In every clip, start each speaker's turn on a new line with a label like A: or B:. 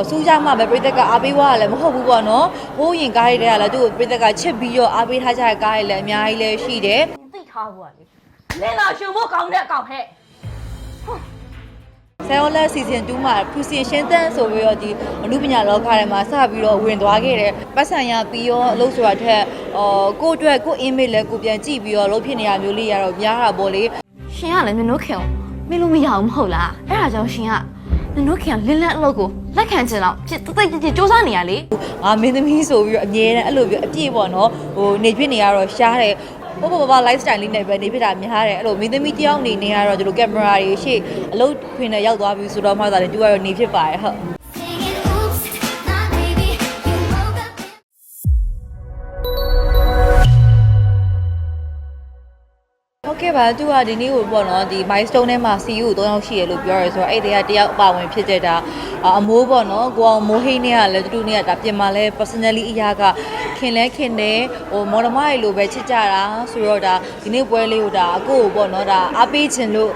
A: အော်စူးကြမှပဲပြည်သက်ကအားပေးသွားရလည်းမဟုတ်ဘူးပေါ့နော်ဟိုးရင်ကားရတဲ့ကလည်းသူ့ကိုပြည်သက်ကချစ်ပြီးတော့အားပေးထားကြတဲ့ကားရလည်းအများကြီးလည်းရှိတယ်
B: သိထားဖို့ကလေလင်းလာရှင်ဖို့ကောင်းတဲ့အကောင်ဟဲ့
A: ဆယ်ယောလက် season 2မှာဖူစင်ရှင်းတန်းဆိုပြီးတော့ဒီအမှုပညာလောကထဲမှာစပြီးတော့ဝင်သွားခဲ့တယ်ပတ်စံရပြီးရောအလုပ်ဆိုတာထက်အော်ကိုယ့်အတွက်ကိုယ့် image လည်းကိုပြန်ကြည့်ပြီးတော့လုပ်ဖြစ်နေရမျိုးလေးရတော့များတာပေါ့လေ
B: ရှင်ကလည်းနင်တို့ခင်ကိုမင်းလို့မရအောင်မဟုတ်လားအဲ့ဒါကြောင့်ရှင်က နင်တို့ခင်ကလင်းလက်အလုပ်ကိုလက်ခံချင်တော့ဖြစ်တိတ်တိတ်တိတ်စူးစမ်းနေရလေ
A: ငါမင်းသမီးဆိုပြီးတော့အမြဲတမ်းအဲ့လိုမျိုးအပြည့်ပေါ့နော်ဟိုနေဖြစ်နေရတော့ရှားတယ်ဘောဘောဘာ lifestyle လေးနဲ့ပဲနေဖြစ်တာများတယ်အဲ့လိုမင်းသမီးတယောက်အနေနဲ့ကတော့ဒီလိုကင်မရာတွေရှေ့အလုပ်ခွင်နဲ့ရောက်သွားပြီဆိုတော့မှသာလေသူကတော့နေဖြစ်ပါတယ်ဟုတ် ဟုတ်ကဲ့ပါသူကဒီနေ့ကိုပေါ့နော်ဒီ milestone ထဲမှာ CEO 3ယောက်ရှိရလို့ပြောရဲဆိုတော့အဲ့ဒီကတယောက်အပါဝင်ဖြစ်တဲ့ဒါအမိုးပေါ့နော်ကိုအောင်မိုးဟိန်းနဲ့ကလည်းတူတူနဲ့ကဒါပြင်မာလဲ personally အရာကခင်လဲခင်တယ်ဟိုမော်ဒမရေလိုပဲချစ်ကြတာဆိုတော့ဒါဒီနေ့ပွဲလေးကိုဒါအကိုကိုပေါ့နော်ဒါအားပေးခြင်းလို့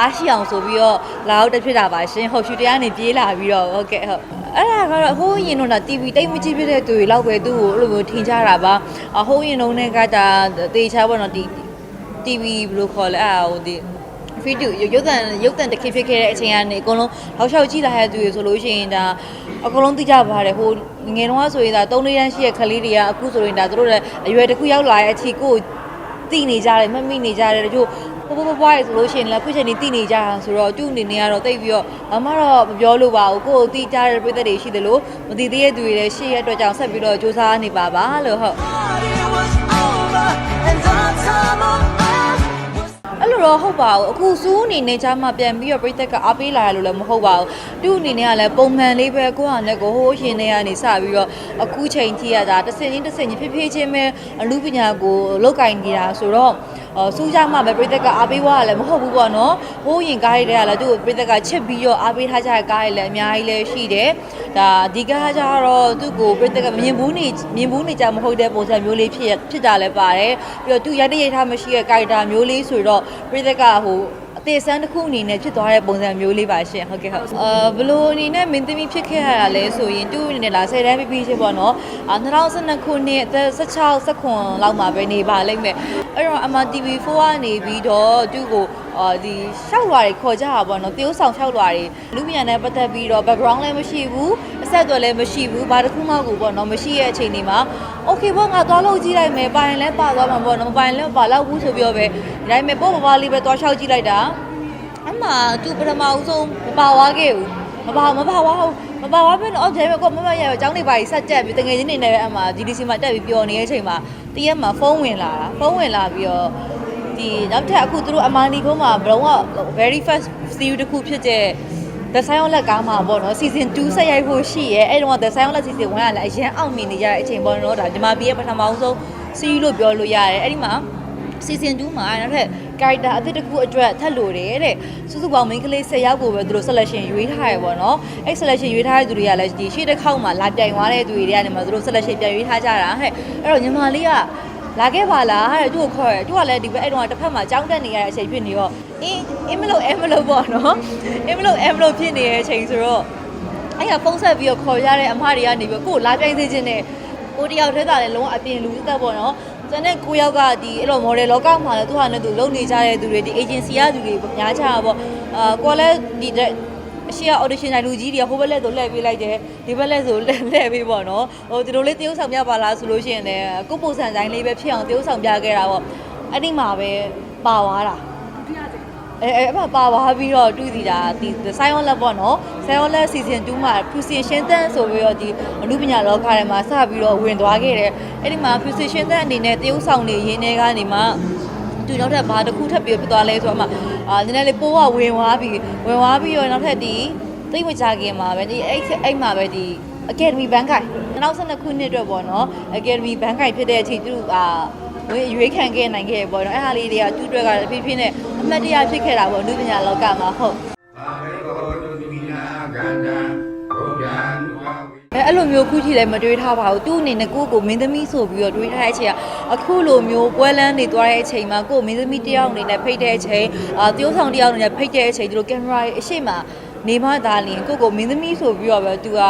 A: အားရှိအောင်ဆိုပြီးတော့လာတော့တက်ဖြစ်တာပါရှင်ဟုတ်ရှူတရားနေပြေးလာပြီးတော့ဟုတ်ကဲ့ဟုတ်အဲ့ဒါကတော့ဟိုးရင်တော့ဒါ TV တိတ်မကြည့်ဖြစ်တဲ့သူတွေလောက်ပဲသူ့ကိုအဲ့လိုမျိုးထင်ကြတာပါအဟိုးရင်တော့နဲ့ကဒါတေချာပေါ့နော်ဒီ TV ဘယ်လိုခေါ်လဲအဲ့ဒါဟိုဒီ video ရုပ်သံရုပ်သံတစ်ခေတ်ဖြစ်ခဲ့တဲ့အချိန်ကနေအကုန်လုံးဟောက်လျှောက်ကြည့်လာတဲ့သူတွေဆိုလို့ရှိရင်ဒါအကုန်လုံးသိကြပါတယ်ဟိုငယ်တုန်းကဆိုရင်ဒါ3လေးတန်းရှိတဲ့ခလေးတွေကအခုဆိုရင်ဒါတို့လည်းအရွယ်တစ်ခုရောက်လာတဲ့အချိန်ကိုသိနေကြတယ်မှတ်မိနေကြတယ်တချို့ပပပပွားရဆိုလို့ရှိရင်လည်းခုချိန်นี้သိနေကြတာဆိုတော့သူ့အနေနဲ့ကတော့တိတ်ပြီးတော့အမတော့မပြောလို့ပါဘူးကိုယ်ကိုသိကြတဲ့ပြည်သက်တွေရှိတယ်လို့မသိသေးတဲ့သူတွေလည်းရှိရတဲ့အတွက်ကြောင့်ဆက်ပြီးတော့စူးစမ်းနေပါပါလို့ဟုတ်အဲ့ လိုတော့ဟုတ်ပါဘူးအခုစူးအနေနဲ့ချာမှပြန်ပြီးတော့ပြိသက်ကအားပေးလာရလို့လည်းမဟုတ်ပါဘူးသူ့အနေနဲ့ကလည်းပုံမှန်လေးပဲကိုယ့်ဟာနဲ့ကိုယ်ဟိုးရှင်နေကနေစပြီးတော့အခုချိန်ထိရတာတစ်စင်ချင်းတစ်စင်ချင်းဖြည်းဖြည်းချင်းပဲအမှုပညာကိုလောက်ကင်နေတာဆိုတော့အော် စူးကြမှပဲပြိသက်ကအားပေးသွားရလည်းမဟုတ်ဘူးပေါ့နော်ဟိုးရင်ကားရတဲ့ကလည်းသူ့ကိုပြိသက်ကချစ်ပြီးတော့အားပေးထားကြတဲ့ကားရလည်းအများကြီးလည်းရှိတယ်ဒါဒီကားကြတော့သူ့ကိုပြိသက်ကမြင်ဘူးနေမြင်ဘူးနေကြမဟုတ်တဲ့ပုံစံမျိုးလေးဖြစ်ဖြစ်တာလည်းပါတယ်ပြီးတော့သူရိုက်တဲ့ရိုက်ထားမရှိတဲ့ကာရီတာမျိုးလေးဆိုတော့ပြိသက်ကဟို အသေးစမ်းတစ်ခုအနေနဲ့ဖြစ်သွားတဲ့ပုံစံမျိုးလေးပါရှင်ဟုတ်ကဲ့ဟုတ်အာဘလို့အနေနဲ့မင်းသမီးဖြစ်ခဲ့ရတာလဲဆိုရင်သူ့အနေနဲ့လာ10တန်းပြီးပြီးချင်းပေါ့နော်အာ2012ခုနှစ်အသက်16 19လောက်မှာပဲနေပါလိမ့်မယ်အဲ့တော့အမ TV4 ကနေပြီးတော့သူ့ကို အာဒီရှောက်လွာတွေခေါ်ကြတာပေါ့နော်တရုပ်ဆောင်ရှောက်လွာတွေလူမြန်နဲ့ပတ်သက်ပြီးတော့ background လည်းမရှိဘူးအဆက်အသွယ်လည်းမရှိဘူးဘာတစ်ခုမှကိုပေါ့နော်မရှိရဲ့အချိန်ဒီမှာ okay ပေါ့ငါသွားလို့ကြည့်လိုက်မယ်ပိုင်လည်းပါသွားမှာပေါ့နော်မပိုင်လည်းမပါတော့ဘူးဆိုပြီးတော့ပဲဒီတိုင်းပဲပေါ့ပပလေးပဲသွားလျှောက်ကြည့်လိုက်တာအမှသူပထမဦးဆုံးမပါသွားခဲ့ဘူးမပါမပါသွားဘူးမပါသွားပြီတော့အော်ကျဲပဲကောမမရရအကြောင်းတွေပါကြီးဆက်ကြက်ပြီးတငယ်ချင်းတွေနဲ့ပဲအမှ GDC မှာတက်ပြီးပျော်နေတဲ့အချိန်မှာတရက်မှာဖုန်းဝင်လာတာဖုန်းဝင်လာပြီးတော့ ဒီနောက်ထပ်အခုသူတို့အမာနီကုန်းမှာဘလုံးက very first series တစ်ခုဖြစ်တဲ့ The Silent လက်ကားမှာပေါ့နော် season 2ဆက်ရိုက်ဖို့ရှိရဲအဲ့တော့ The Silent လက် season 1ကလည်းအရင်အောင်မြင်နေကြတဲ့အချိန်ပေါ့နော်ဒါဒီမှာပြည့်ပထမအောင်ဆုံး series လို့ပြောလို့ရတယ်အဲ့ဒီမှာ season 2မှာနောက်ထပ် character အသစ်တစ်ခုအတွက်ထပ်လို့တယ်တဲ့စုစုပေါင်း main ကလေး10ယောက်ကိုပဲသူတို့ selection ရွေးထားရပေါ့နော်အဲ့ selection ရွေးထားတဲ့သူတွေကလည်းဒီရှေ့တစ်ခေါက်မှာလာတိုင်သွားတဲ့သူတွေကနေမှသူတို့ selection ပြန်ရွေးထားကြတာဟဲ့အဲ့တော့ညီမလေးက လာခဲ့ပါလားတဲ့သူ့ကိုခေါ်ရသူကလည်းဒီဘက်အဲ့တော့တစ်ဖက်မှာကြောင်းတက်နေရတဲ့အချိန်ဖြစ်နေတော့အင်းအင်းမလို့အဲမလို့ပေါ့နော်အင်းမလို့အဲမလို့ဖြစ်နေတဲ့အချိန်ဆိုတော့အဲ့ကဖုန်းဆက်ပြီးတော့ခေါ်ရတဲ့အမတွေကနေပြီးကိုယ်လာပြိုင်စေခြင်းနဲ့ကိုတယောက်တည်းသာလည်းလုံးဝအပြင်လူသက်ပေါ့နော်ကျန်တဲ့ကိုယောက်ကဒီအဲ့လို model လောကမှာလည်းသူဟာနဲ့သူလုံနေကြတဲ့သူတွေဒီ agency ကသူတွေများကြတာပေါ့အာကိုလည်းဒီ အရှိက audition တိုင်းလူကြီးတွေကဟိုဘက်လက်ဆိုလှည့်ပေးလိုက်တယ်ဒီဘက်လက်ဆိုလှည့်လှည့်ပေးပေါ့နော်ဟိုဒီလိုလေးတရုပ်ဆောင်ပြပါလားဆိုလို့ရှိရင်လည်းကိုယ့်ပုံစံတိုင်းလေးပဲဖြစ်အောင်တရုပ်ဆောင်ပြခဲ့တာပေါ့အဲ့ဒီမှာပဲပါသွားတာအဲအဲအမပါသွားပြီးတော့တွေ့စီတာဒီ Silent Lab ပေါ့နော် Silent Lab season 2မှာ Fusion တန်းဆိုပြီးတော့ဒီအမှုပညာလောကထဲမှာစပြီးတော့ဝင်သွားခဲ့တယ်အဲ့ဒီမှာ Fusion တန်းအနေနဲ့တရုပ်ဆောင်နေရင်းထဲကနေမှ သူနောက်ထပ်ဘာတစ်ခုထပ်ပြီးဖြစ်သွားလဲဆိုတော့မှအာနည်းနည်းလေးပိုးကဝင်သွားပြီးဝင်သွားပြီးတော့နောက်ထပ်ဒီသိမကြခင်မှာပဲဒီအဲ့အဲ့မှာပဲဒီ Academy Bankai 2012ခုနှစ်အတွက်ပေါ့နော် Academy Bankai ဖြစ်တဲ့အချိန်သူတို့အာဝင်ရွေးခံခဲ့နိုင်ခဲ့ပေါ့နော်အဲ့ဟာလေးတွေကသူ့အတွက်ကတဖြည်းဖြည်းနဲ့အမှတ်တရဖြစ်ခဲ့တာပေါ့လူပညာလောကမှာဟုတ် အဲအဲ့လိုမျိုးခုထိလည်းမတွေးထားပါဘူးသူ့အနေနဲ့ကိုယ့်ကိုမင်းသမီးဆိုပြီးတော့တွေးထားတဲ့အချိန်ကအခုလိုမျိုးပွဲလန်းနေသွားတဲ့အချိန်မှာကိုယ့်မင်းသမီးတယောက်အနေနဲ့ဖိတ်တဲ့အချိန်အာတယောက်ဆောင်တယောက်အနေနဲ့ဖိတ်တဲ့အချိန်ဒီလိုကင်မရာရဲ့အရှိမမနေမှသာလျင်ကိုကိုမင်းသမီးဆိုပြီးတော့ပဲသူက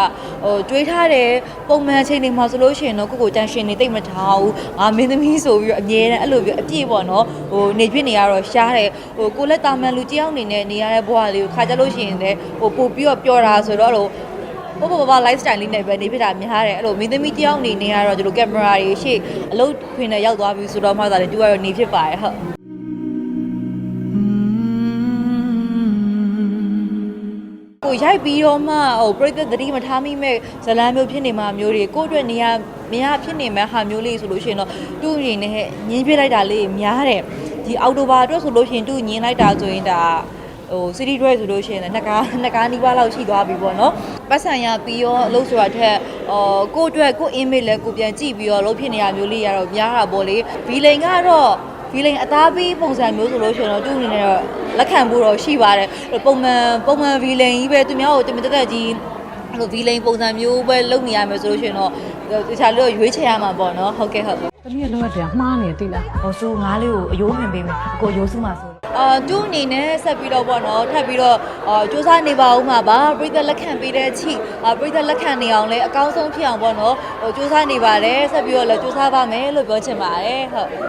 A: ဟိုတွေးထားတယ်ပုံမှန်ချိန်တွေမှာဆိုလို့ရှိရင်တော့ကိုကိုတန်ရှင်နေတိတ်မထားဘူးငါမင်းသမီးဆိုပြီးတော့အမြဲတမ်းအဲ့လိုပြအပြည့်ပေါ့နော်ဟိုနေဖြစ်နေရတော့ရှားတယ်ဟိုကိုလက်တာမန်လူတယောက်အနေနဲ့နေရတဲ့ဘဝလေးကိုခါကြလို့ရှိရင်လည်းဟိုပို့ပြီးတော့ပျော်တာဆိုတော့လို့ ဘောဘောဘာ lifestyle လေးနဲ့ပဲနေဖြစ်တာများတယ်အဲ့လိုမင်းသမီးတယောက်အနေနဲ့ကတော့ဒီလိုကင်မရာတွေရှေ့အလုပ်ခွင်နဲ့ရောက်သွားပြီဆိုတော့မှသာလေသူကတော့နေဖြစ်ပါတယ်ဟုတ်ကိုရိုက်ပြီးတော့မှဟိုပြိသက်သတိမထားမိမဲ့ဇလန်းမျိုးဖြစ်နေမှာမျိုးတွေကိုယ့်အတွက်နေရမရဖြစ်နေမဲ့ဟာမျိုးလေးဆိုလို့ရှိရင်တော့သူ့အနေနဲ့ညင်းပြလိုက်တာလေးများတယ်ဒီအောက်တိုဘာအတွက်ဆိုလို့ရှိရင်သူ့ညင်းလိုက်တာဆိုရင်ဒါ ဟို city dress ဆိုလို့ရှိရင်လည်းနှစ်ကားနှစ်ကားနီးပါးလောက်ရှိသွားပြီပေါ့နော်ပတ်စံရပြီးရောအလုပ်ဆိုတာထက်အော်ကိုယ့်အတွက်ကိုယ့် image လည်းကိုပြန်ကြည့်ပြီးတော့လုပ်ဖြစ်နေရမျိုးလေးရတော့များတာပေါ့လေဘီလိန်ကတော့ဘီလိန်အသားပေးပုံစံမျိုးဆိုလို့ရှိရင်တော့သူ့အနေနဲ့တော့လက်ခံဖို့တော့ရှိပါတယ်ပုံမှန်ပုံမှန်ဘီလိန်ကြီးပဲသူများကိုတမင်တက်တက်ကြီးအဲ့လိုဗီလိန်ပုံစံမျိုးပဲလုပ်နေရမယ်ဆိုလို့ရှိရင်တော့တခြားလို့ရွေးချယ်ရမှာပေါ့နော်ဟုတ်ကဲ့ဟုတ်။
C: တမီးကလောရတယ်မှားနေသိလား
A: ဟိုစူငါးလေးကိုအယိုးမှန်ပေးမယ်အကိုအယိုးစုမှာဆို အာသူ့အနေနဲ့ဆက်ပြီးတော့ပေါ့နော်ထပ်ပြီးတော့အာစူးစမ်းနေပါဦးမှာပါပြိသက်လက်ခံပေးတဲ့ချိအာပြိသက်လက်ခံနေအောင်လဲအကောင်းဆုံးဖြစ်အောင်ပေါ့နော်ဟိုစူးစမ်းနေပါတယ်ဆက်ပြီးတော့လည်းစူးစမ်းပါမယ်လို့ပြောချင်ပါတယ်ဟုတ်